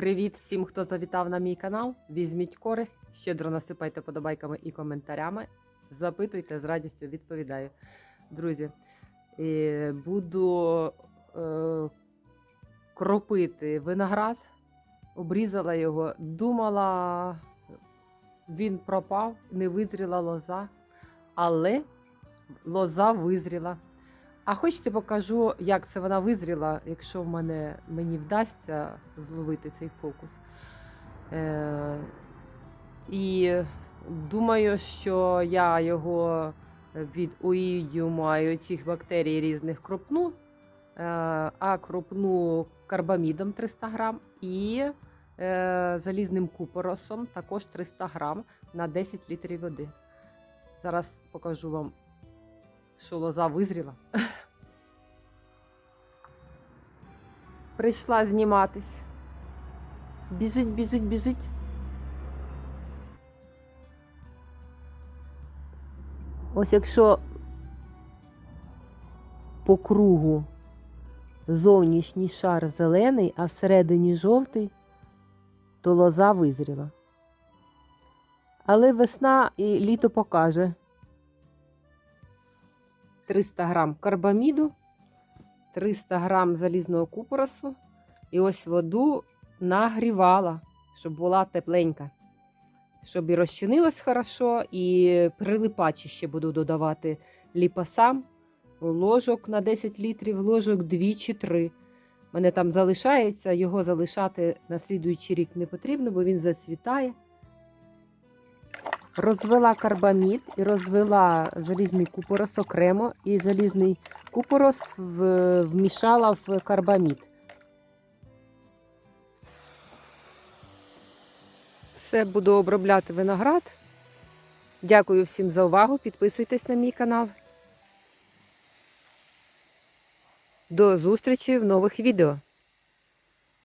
Привіт всім, хто завітав на мій канал. Візьміть користь, щедро насипайте подобайками і коментарями. Запитуйте, з радістю відповідаю. Друзі, е, буду е, кропити виноград, обрізала його, думала, він пропав, не визріла лоза, але лоза визріла. А хочете покажу, як це вона визріла, якщо в мене мені вдасться зловити цей фокус. Е, і думаю, що я його від оїдіуму і цих бактерій різних кропну, е, а кропну карбамідом 300 грам і е, залізним купоросом також 300 грам на 10 літрів води. Зараз покажу вам, що лоза визріла. Прийшла зніматись. Біжить, біжить, біжить. Ось якщо по кругу зовнішній шар зелений, а всередині жовтий, то лоза визріла. Але весна і літо покаже 300 грам карбаміду, 300 грам залізного купоросу і ось воду нагрівала, щоб була тепленька. Щоб і розчинилось хорошо, і прилипачі ще буду додавати ліпасам, ложок на 10 літрів, ложок 2 чи 3. Мене там залишається, його залишати на слідуючий рік не потрібно, бо він зацвітає. Розвела карбамід і розвела залізний купорос окремо, і залізний купорос вмішала в карбамід. Все, буду обробляти виноград. Дякую всім за увагу. Підписуйтесь на мій канал. До зустрічі в нових відео.